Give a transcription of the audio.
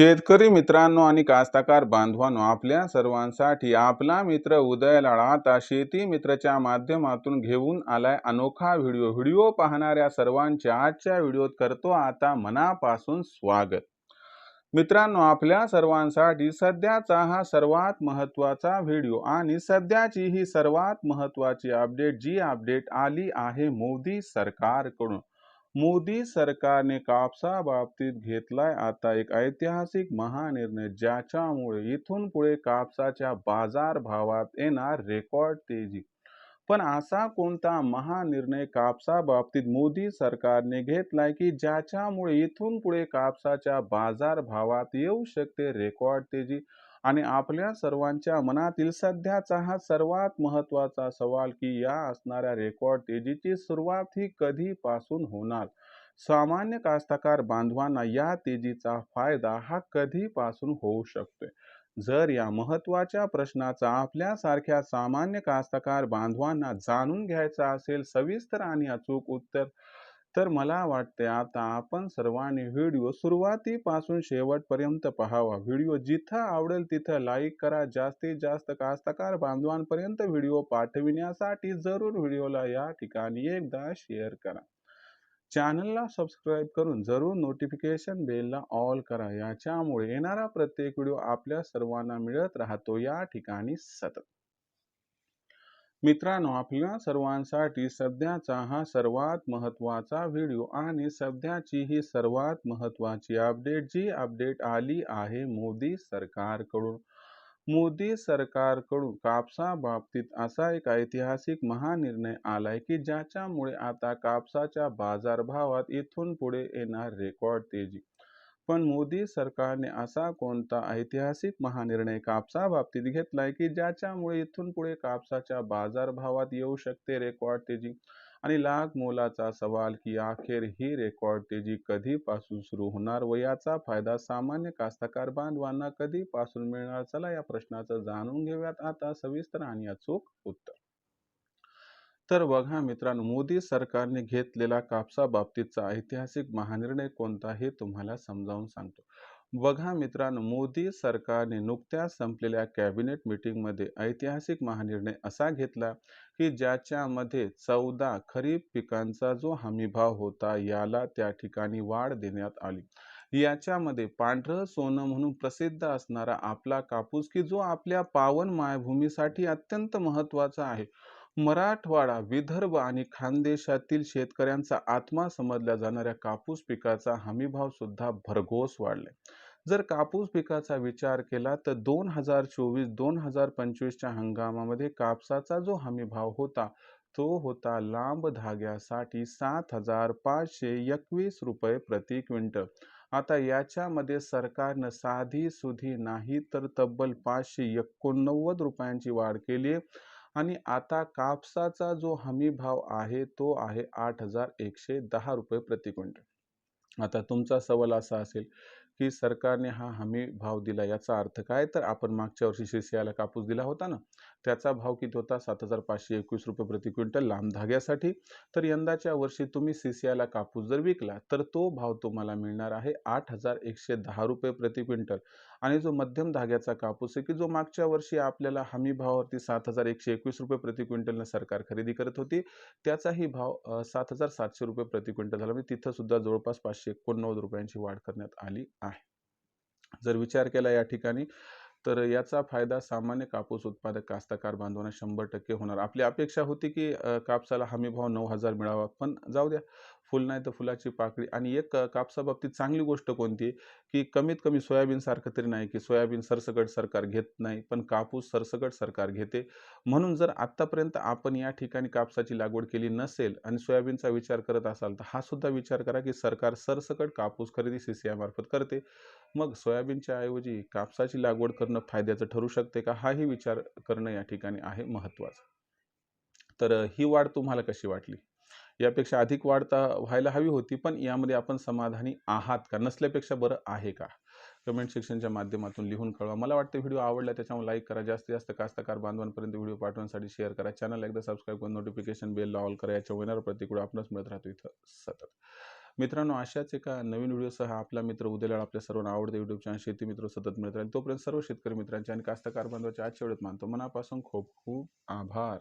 शेतकरी मित्रांनो आणि कास्तकार बांधवांनो आपल्या सर्वांसाठी आपला मित्र उदय आता शेती मित्रच्या माध्यमातून घेऊन आलाय अनोखा व्हिडिओ. व्हिडिओ पाहणाऱ्या सर्वांच्या आजच्या व्हिडिओत करतो आता मनापासून स्वागत. मित्रांनो आपल्या सर्वांसाठी सध्याचा हा सर्वात महत्त्वाचा व्हिडिओ आणि सध्याची ही सर्वात महत्त्वाची अपडेट जी अपडेट आली आहे मोदी सरकारकडून. मोदी सरकारने कापसा बाबतीत घेतलाय. आता एक ऐतिहासिक महानिर्णय ज्याच्यामुळे इथून पुढे कापसाच्या बाजार भावात येणार रेकॉर्ड तेजी. पण असा कोणता महानिर्णय कापसा बाबतीत मोदी सरकारने घेतलाय की ज्याच्यामुळे इथून पुढे कापसाच्या बाजार भावात येऊ शकते रेकॉर्ड तेजी? आणि आपल्या सर्वांच्या मनातील सध्याचा हा सर्वात महत्त्वाचा सवाल की या असणाऱ्या रेकॉर्ड तेजीची सुरुवात ही कधीपासून होणार? सामान्य कास्तकार बांधवांना या तेजीचा फायदा हा कधीपासून होऊ शकतोय? जर या महत्त्वाच्या प्रश्नाचा आपल्यासारख्या सामान्य कास्तकार बांधवांना जाणून घ्यायचा असेल सविस्तर आणि अचूक उत्तर तर मला वाटते आता आपण सर्वांनी व्हिडिओ सुरुवातीपासून शेवटपर्यंत पाहावा. व्हिडिओ जिथं आवडेल तिथं लाईक करा. जास्तीत जास्त कास्तकार बांधवांपर्यंत व्हिडिओ पाठविण्यासाठी जरूर व्हिडिओला या ठिकाणी एकदा शेअर करा. चॅनलला सबस्क्राईब करून जरूर नोटिफिकेशन बेलला ऑल करा. याच्यामुळे येणारा प्रत्येक व्हिडिओ आपल्या सर्वांना मिळत राहतो. या ठिकाणी सतत. मित्रांनो आपल्या सर्वांसाठी सध्याचा हा सर्वात महत्त्वाचा व्हिडिओ आणि सध्याची ही सर्वात महत्त्वाची अपडेट जी अपडेट आली आहे मोदी सरकारकडून. मोदी सरकारकडून कापसा बाबतीत असा एक ऐतिहासिक महानिर्णय आलाय की ज्याच्यामुळे आता कापसाच्या बाजारभावात इथून पुढे येणार रेकॉर्ड तेजी. पण मोदी सरकारने असा कोणता ऐतिहासिक महानिर्णय कापसा बाबतीत घेतलाय की ज्याच्यामुळे इथून पुढे कापसाच्या बाजारभावात येऊ शकते रेकॉर्ड तेजी? आणि लाख मोलाचा सवाल की अखेर ही रेकॉर्ड तेजी कधीपासून सुरू होणार व याचा फायदा सामान्य कास्तकार बांधवांना कधीपासून मिळणार? चला या प्रश्नाचं जाणून घेऊयात. आता सविस्तर आणि अचूक उत्तर. तर बघा मित्रांनो मोदी सरकारने घेतलेला कापसा बाबतीतचा ऐतिहासिक महानिर्णय कोणता हे तुम्हाला समजावून सांगतो. बघा मित्रांनो मोदी सरकारने नुकत्याच संपलेल्या कॅबिनेट मीटिंगमध्ये ऐतिहासिक महानिर्णय असा घेतला की ज्याच्यामध्ये चौदा खरीप पिकांचा जो हमीभाव होता याला त्या ठिकाणी वाढ देण्यात आली. याच्यामध्ये पांढरं सोनं म्हणून प्रसिद्ध असणारा आपला कापूस की जो आपल्या पावन मायभूमीसाठी अत्यंत महत्त्वाचा आहे. मराठवाडा विदर्भ आणि खानदेशातील शेतकऱ्यांचा आत्मा समजल्या जाणाऱ्या कापूस पिकाचा हमीभाव सुद्धा भरघोस वाढले जर कापूस पिकाचा विचार केला तर दोन हजार चोवीस दोन हजार पंचवीसच्या हंगामामध्ये कापसाचा जो हमीभाव होता तो होता लांब धाग्यासाठी सात हजार पाचशे एकवीस रुपये प्रति क्विंटल. आता याच्यामध्ये सरकारनं साधी सुधी नाही तर तब्बल पाचशे एकोणनव्वद रुपयांची वाढ केली आणि आता कापसाचा जो हमी भाव आहे तो आहे आठ हजार एकशे दहा रुपये प्रति क्विंटल. आता तुमचा सवाल असा असेल की सरकारने हा हमी भाव दिला याचा अर्थ काय? तर आपण मागच्या वर्षी शिरसियाला कापूस दिला होता ना त्याचा भाव किती होता? सात हजार पाचशे एकवीस रुपये प्रति क्विंटल लांब धाग्यासाठी. तर यंदाच्या वर्षी तुम्ही सीसीआयला कापूस जर विकला तर तो भाव तुम्हाला मिळणार आहे आठ हजार एकशे दहा रुपये प्रति क्विंटल. आणि जो मध्यम धाग्याचा कापूस आहे की जो मागच्या वर्षी आपल्याला हमी भावावरती सात हजार एकशे एकवीस रुपये प्रति क्विंटलनं सरकार खरेदी करत होती त्याचाही भाव सात हजार सातशे रुपये प्रति क्विंटल झाला. म्हणजे तिथं सुद्धा जवळपास पाचशे एकोणनव्वद रुपयांची वाढ करण्यात आली आहे. जर विचार केला या ठिकाणी तर याचा फायदा सामान्य कापूस उत्पादक कास्तकार बांधवांना शंभर टक्के होणार. आपली अपेक्षा होती की कापसाला हमीभाव नऊ हजार मिळावा पण जाऊ द्या. फुल नाही तर फुलाची पाकळी. आणि एक कापसाबाबतीत चांगली गोष्ट कोणती की कमीत कमी सोयाबीनसारखं तरी नाही की सोयाबीन सरसकट सरकार घेत नाही पण कापूस सरसकट सरकार घेते. म्हणून जर आत्तापर्यंत आपण या ठिकाणी कापसाची लागवड केली नसेल आणि सोयाबीनचा विचार करत असाल तर हा सुद्धा विचार करा की सरकार सरसकट कापूस खरेदी सी सी मार्फत करते. मग सोयाबीनच्या ऐवजी कापसाची लागवड करणं फायद्याचं ठरू शकते का? हाही विचार करणं या ठिकाणी आहे महत्त्वाचं. तर ही वाढ तुम्हाला कशी वाटली? यापेक्षा अधिक वाढता व्हायला हवी होती पण यामध्ये आपण समाधानी आहात का? नसल्यापेक्षा बरं आहे का? कमेंट सेक्शनच्या माध्यमातून लिहून कळवा. मला वाटतं व्हिडिओ आवडला त्याच्यामुळे लाईक करा. जास्तीत जास्त कास्तकार बांधवांपर्यंत व्हिडिओ पाठवण्यासाठी शेअर करा. चॅनल एकदा सबस्क्राईब करून नोटिफिकेशन बेल ऑल करा. याच्या होणार प्रतिकूळ आपणच मिळत राहतो इथं सतत. मित्रांनो अशाच एका नवीन व्हिडिओसह आपला मित्र उद्याला आपल्या सर्वांना आवडते युट्यूब चॅनल शेती मित्र सतत मिळत राहील. तोपर्यंत सर्व शेतकरी मित्रांचे आणि कास्तकार बांधवाच्या आजच्या वेळेत मानतो. मनापासून खूप खूप आभार.